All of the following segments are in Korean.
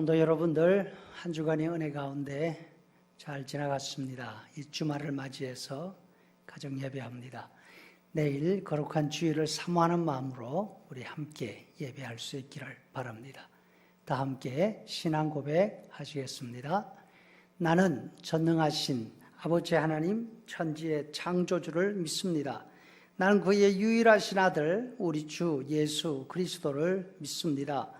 성도 여러분들 한 주간의 은혜 가운데 잘 지나갔습니다. 이 주말을 맞이해서 가정 예배합니다. 내일 거룩한 주일을 사모하는 마음으로 우리 함께 예배할 수 있기를 바랍니다. 다 함께 신앙 고백 하시겠습니다. 나는 전능하신 아버지 하나님 천지의 창조주를 믿습니다. 나는 그의 유일하신 아들 우리 주 예수 그리스도를 믿습니다.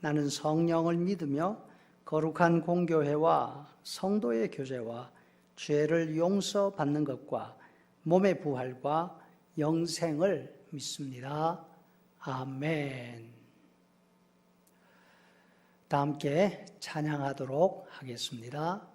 나는 성령을 믿으며 거룩한 공교회와 성도의 교제와 죄를 용서받는 것과 몸의 부활과 영생을 믿습니다. 아멘. 다 함께 찬양하도록 하겠습니다.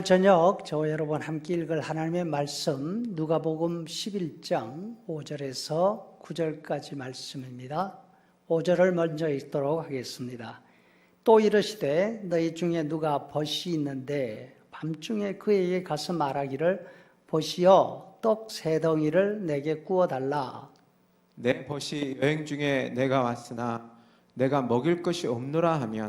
오늘 저녁 저와 여러분 함께 읽을 하나님의 말씀 누가복음 11장 5절에서 9절까지 말씀입니다. 5절을 먼저 읽도록 하겠습니다. 또 이르시되 너희 중에 누가 벗이 있는데 밤중에 그에게 가서 말하기를 벗이여 떡세 덩이를 내게 구워 달라. 내 벗이 여행 중에 내가 왔으나 내가 먹일 것이 없노라 하면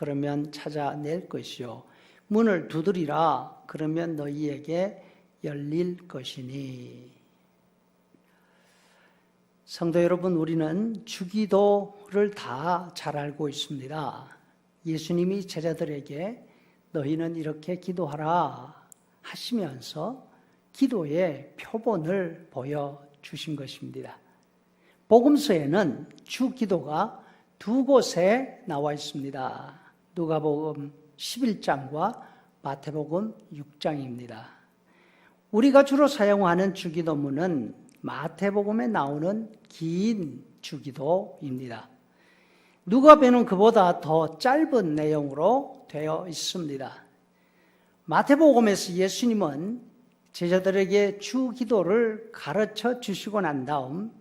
그러면 찾아낼 것이요 문을 두드리라 그러면 너희에게 열릴 것이니 성도 여러분 우리는 주기도를 다 잘 알고 있습니다. 예수님이 제자들에게 너희는 이렇게 기도하라 하시면서 기도의 표본을 보여 주신 것입니다. 복음서에는 주 기도가 두 곳에 나와 있습니다. 누가복음 11장과 마태복음 6장입니다. 우리가 주로 사용하는 주기도문은 마태복음에 나오는 긴 주기도입니다. 누가복음은 그보다 더 짧은 내용으로 되어 있습니다. 마태복음에서 예수님은 제자들에게 주 기도를 가르쳐 주시고 난 다음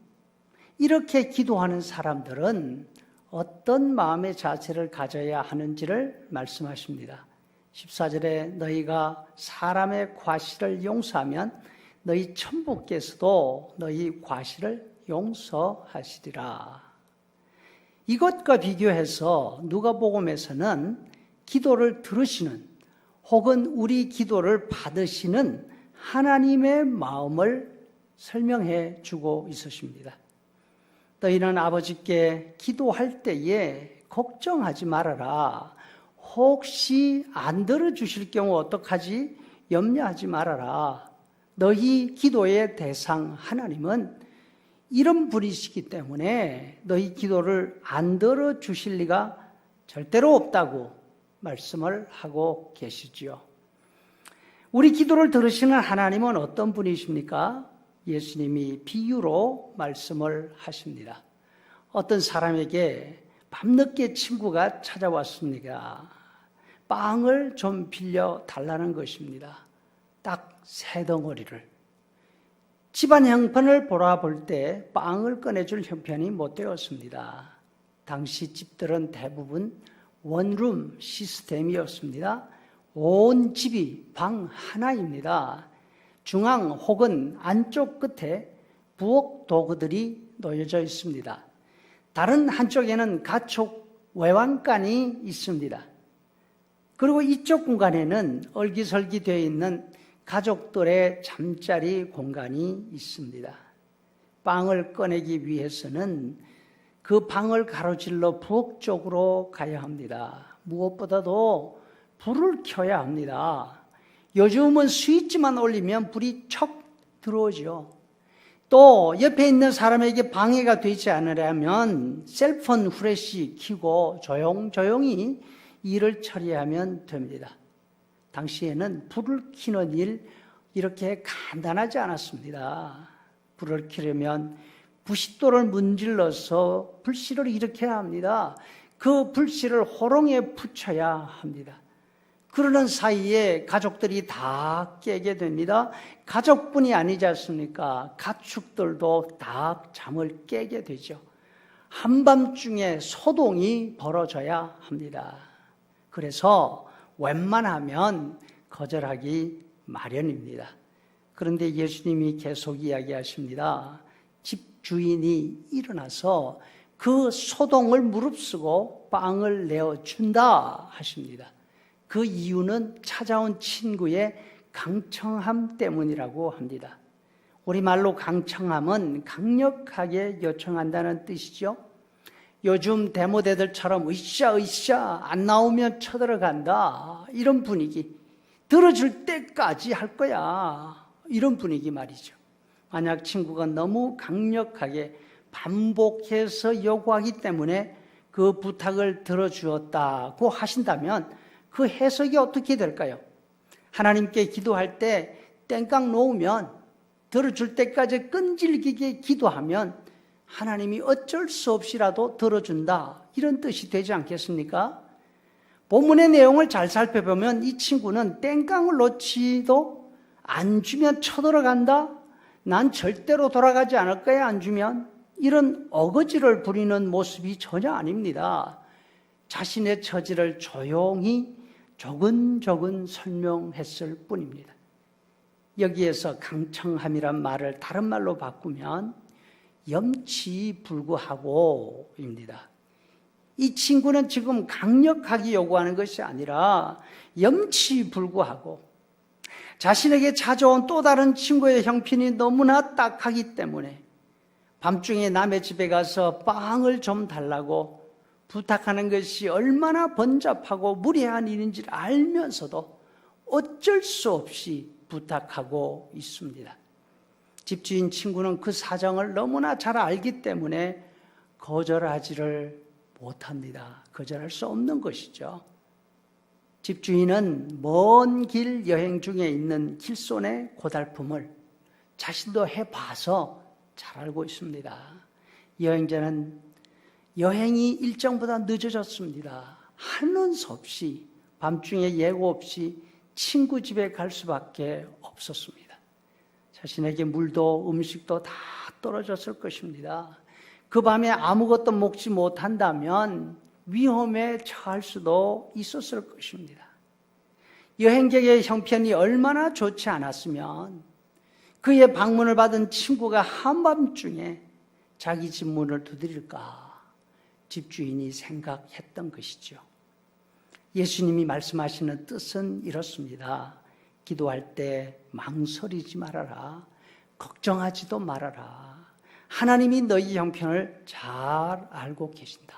이렇게 기도하는 사람들은 어떤 마음의 자세를 가져야 하는지를 말씀하십니다. 14절에 너희가 사람의 과실을 용서하면 너희 천부께서도 너희 과실을 용서하시리라. 이것과 비교해서 누가복음에서는 기도를 들으시는 혹은 우리 기도를 받으시는 하나님의 마음을 설명해 주고 있으십니다. 너희는 아버지께 기도할 때에 걱정하지 말아라. 혹시 안 들어주실 경우 어떡하지? 염려하지 말아라. 너희 기도의 대상 하나님은 이런 분이시기 때문에 너희 기도를 안 들어주실 리가 절대로 없다고 말씀을 하고 계시지요. 우리 기도를 들으시는 하나님은 어떤 분이십니까? 예수님이 비유로 말씀을 하십니다. 어떤 사람에게 밤늦게 친구가 찾아왔습니다. 빵을 좀 빌려 달라는 것입니다. 딱 세 덩어리를. 집안 형편을 보라볼 때 빵을 꺼내줄 형편이 못 되었습니다. 당시 집들은 대부분 원룸 시스템이었습니다. 온 집이 방 하나입니다. 중앙 혹은 안쪽 끝에 부엌 도구들이 놓여져 있습니다. 다른 한쪽에는 가축 외왕간이 있습니다. 그리고 이쪽 공간에는 얼기설기 되어 있는 가족들의 잠자리 공간이 있습니다. 빵을 꺼내기 위해서는 그 방을 가로질러 부엌 쪽으로 가야 합니다. 무엇보다도 불을 켜야 합니다. 요즘은 스위치만 올리면 불이 척 들어오죠. 또 옆에 있는 사람에게 방해가 되지 않으려면 셀폰 후레쉬 켜고 조용조용히 일을 처리하면 됩니다. 당시에는 불을 켜는 일 이렇게 간단하지 않았습니다. 불을 켜려면 부싯돌을 문질러서 불씨를 일으켜야 합니다. 그 불씨를 호롱에 붙여야 합니다. 그러는 사이에 가족들이 다 깨게 됩니다. 가족뿐이 아니지 않습니까? 가축들도 다 잠을 깨게 되죠. 한밤중에 소동이 벌어져야 합니다. 그래서 웬만하면 거절하기 마련입니다. 그런데 예수님이 계속 이야기하십니다. 집 주인이 일어나서 그 소동을 무릅쓰고 빵을 내어준다 하십니다. 그 이유는 찾아온 친구의 강청함 때문이라고 합니다. 우리말로 강청함은 강력하게 요청한다는 뜻이죠. 요즘 데모대들처럼 으쌰 으쌰 안 나오면 쳐들어간다 이런 분위기 들어줄 때까지 할 거야 이런 분위기 말이죠. 만약 친구가 너무 강력하게 반복해서 요구하기 때문에 그 부탁을 들어주었다고 하신다면 그 해석이 어떻게 될까요? 하나님께 기도할 때 땡깡 놓으면 들어줄 때까지 끈질기게 기도하면 하나님이 어쩔 수 없이라도 들어준다. 이런 뜻이 되지 않겠습니까? 본문의 내용을 잘 살펴보면 이 친구는 땡깡을 놓지도 안 주면 쳐들어간다? 난 절대로 돌아가지 않을 거야, 안 주면. 이런 어거지를 부리는 모습이 전혀 아닙니다. 자신의 처지를 조용히 조근조근 설명했을 뿐입니다. 여기에서 강청함이란 말을 다른 말로 바꾸면 염치 불구하고입니다. 이 친구는 지금 강력하게 요구하는 것이 아니라 염치 불구하고 자신에게 찾아온 또 다른 친구의 형편이 너무나 딱하기 때문에 밤중에 남의 집에 가서 빵을 좀 달라고 부탁하는 것이 얼마나 번잡하고 무례한 일인지 알면서도 어쩔 수 없이 부탁하고 있습니다. 집주인 친구는 그 사정을 너무나 잘 알기 때문에 거절하지를 못합니다. 거절할 수 없는 것이죠. 집주인은 먼 길 여행 중에 있는 길손의 고달픔을 자신도 해봐서 잘 알고 있습니다. 여행자는 여행이 일정보다 늦어졌습니다. 하는 수 없이 밤중에 예고 없이 친구 집에 갈 수밖에 없었습니다. 자신에게 물도 음식도 다 떨어졌을 것입니다. 그 밤에 아무것도 먹지 못한다면 위험에 처할 수도 있었을 것입니다. 여행객의 형편이 얼마나 좋지 않았으면 그의 방문을 받은 친구가 한밤중에 자기 집 문을 두드릴까 집주인이 생각했던 것이죠. 예수님이 말씀하시는 뜻은 이렇습니다. 기도할 때 망설이지 말아라. 걱정하지도 말아라. 하나님이 너희 형편을 잘 알고 계신다.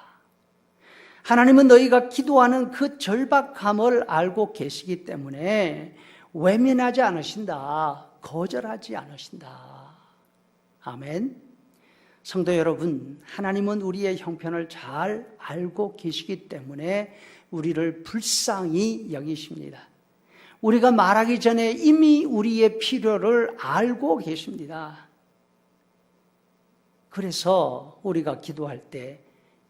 하나님은 너희가 기도하는 그 절박함을 알고 계시기 때문에 외면하지 않으신다. 거절하지 않으신다. 아멘. 성도 여러분, 하나님은 우리의 형편을 잘 알고 계시기 때문에 우리를 불쌍히 여기십니다. 우리가 말하기 전에 이미 우리의 필요를 알고 계십니다. 그래서 우리가 기도할 때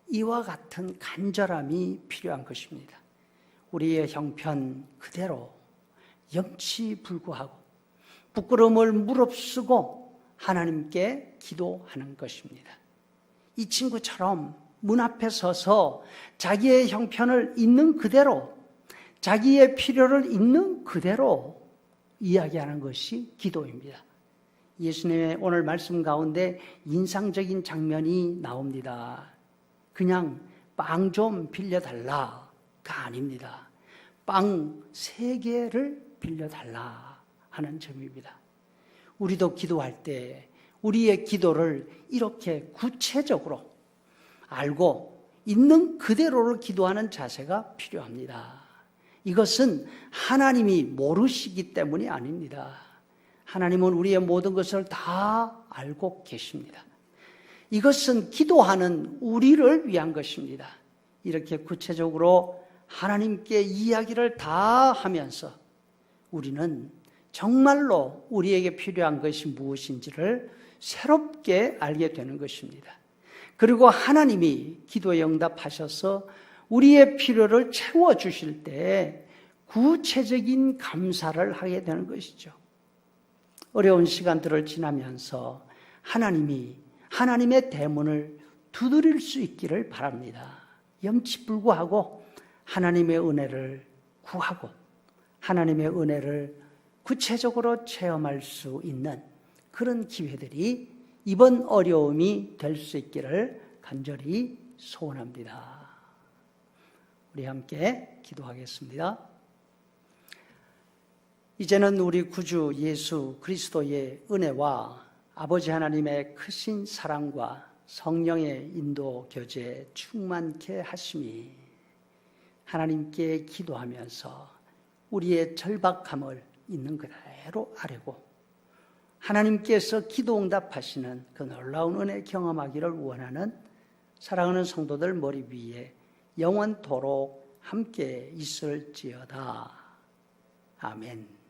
이와 같은 간절함이 필요한 것입니다. 우리의 형편 그대로 염치 불구하고 부끄러움을 무릅쓰고 하나님께 기도하는 것입니다. 이 친구처럼 문 앞에 서서 자기의 형편을 있는 그대로 자기의 필요를 있는 그대로 이야기하는 것이 기도입니다. 예수님의 오늘 말씀 가운데 인상적인 장면이 나옵니다. 그냥 빵 좀 빌려달라가 아닙니다. 빵 세 개를 빌려달라 하는 점입니다. 우리도 기도할 때 우리의 기도를 이렇게 구체적으로 알고 있는 그대로를 기도하는 자세가 필요합니다. 이것은 하나님이 모르시기 때문이 아닙니다. 하나님은 우리의 모든 것을 다 알고 계십니다. 이것은 기도하는 우리를 위한 것입니다. 이렇게 구체적으로 하나님께 이야기를 다 하면서 우리는 정말로 우리에게 필요한 것이 무엇인지를 새롭게 알게 되는 것입니다. 그리고 하나님이 기도에 응답하셔서 우리의 필요를 채워 주실 때 구체적인 감사를 하게 되는 것이죠. 어려운 시간들을 지나면서 하나님이 하나님의 대문을 두드릴 수 있기를 바랍니다. 염치불구하고 하나님의 은혜를 구하고 하나님의 은혜를 구체적으로 체험할 수 있는 그런 기회들이 이번 어려움이 될 수 있기를 간절히 소원합니다. 우리 함께 기도하겠습니다. 이제는 우리 구주 예수 그리스도의 은혜와 아버지 하나님의 크신 사랑과 성령의 인도 교제 충만케 하심이 하나님께 기도하면서 우리의 절박함을 있는 그대로 아뢰고 하나님께서 기도 응답하시는 그 놀라운 은혜 경험하기를 원하는 사랑하는 성도들 머리 위에 영원토록 함께 있을지어다. 아멘.